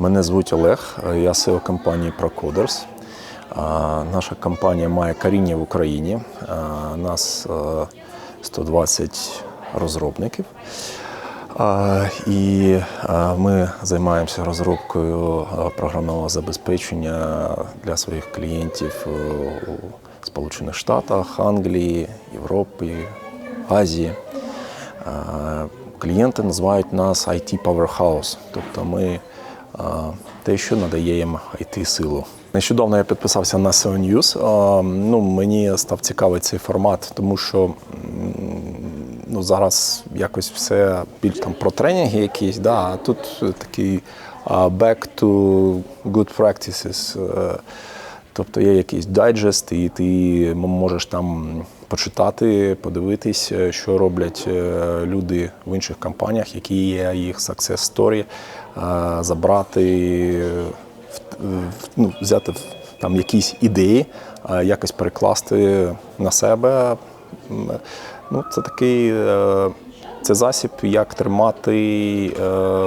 Мене звуть Олег, я SEO компанії Procoders. Наша компанія має коріння в Україні. А, Нас е, 120 розробників. І е, ми займаємося розробкою е, програмного забезпечення для своїх клієнтів е, у Сполучених Штатах, Англії, Європі, Азії. Е, Клієнти називають нас IT Powerhouse, тобто ми е, те, що надає їм it силу. Нещодавно я підписався на SEO News. Е, Ну, мені став цікавий цей формат, тому що ну, зараз якось все більш там про тренінги якісь, да, а тут такий back to good practices. Тобто є якийсь дайджест, і ти можеш там почитати, подивитись, е, що роблять е, люди в інших компаніях, які є їх success story, е, забрати, ну, взяти там якісь ідеї, якось перекласти на себе. Ну, це такий. Це засіб, як тримати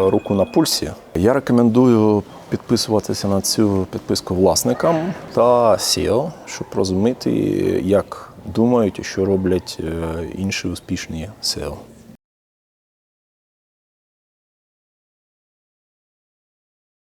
руку на пульсі. Я рекомендую підписуватися на цю підписку власникам та SEO, щоб розуміти, як думають і що роблять е, інші успішні SEO.